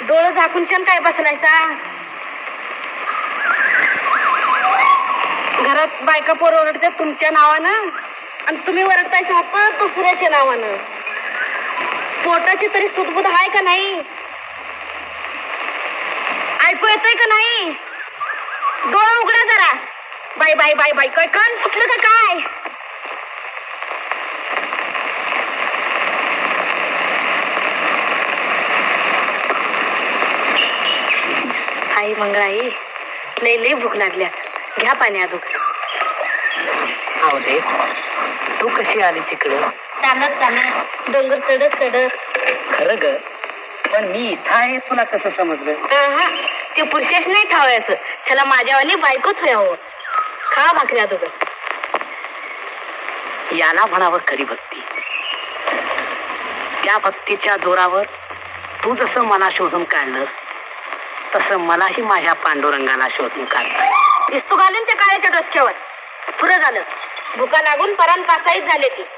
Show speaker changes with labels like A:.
A: डोळं झाकून छान काय बसलायचा घरात बायका पोर ओरडते तुमच्या नावानं आणि तुम्ही ओरडतायचा आपण दुसऱ्याच्या नावानं. पोटाची तरी सुदबुद आहे का नाही? ऐकू येतंय का नाही? डोळा उघडा जरा. बाय बाय बाय बाय काय कान फुटलं का काय? आई मंगळाई लय लय भूक लागल्यात. घ्या पाणी अजून.
B: आवडे. तू कशी आलीस इकडं?
A: चालत चालत. डोंगर चढत चढत
B: खरं ग पण मी इथं आहे तुला कसं समजलं?
A: आहा, ते पुरुषाच नाही ठावायचं त्याला माझ्यावानी बायकोच व्हावं खा भाकरी अगोदर
B: याला म्हणावं खरी भक्ती. त्या भक्तीच्या जोरावर तू जसं मला शोधून काढलंस तसं मलाही माझ्या पांडुरंगाला शोधून काढलं.
A: दिसतो घालेन त्या काळ्याच्या डोसक्यावर. पुरं झालं. भुका लागून परान कासाईत झाले ती.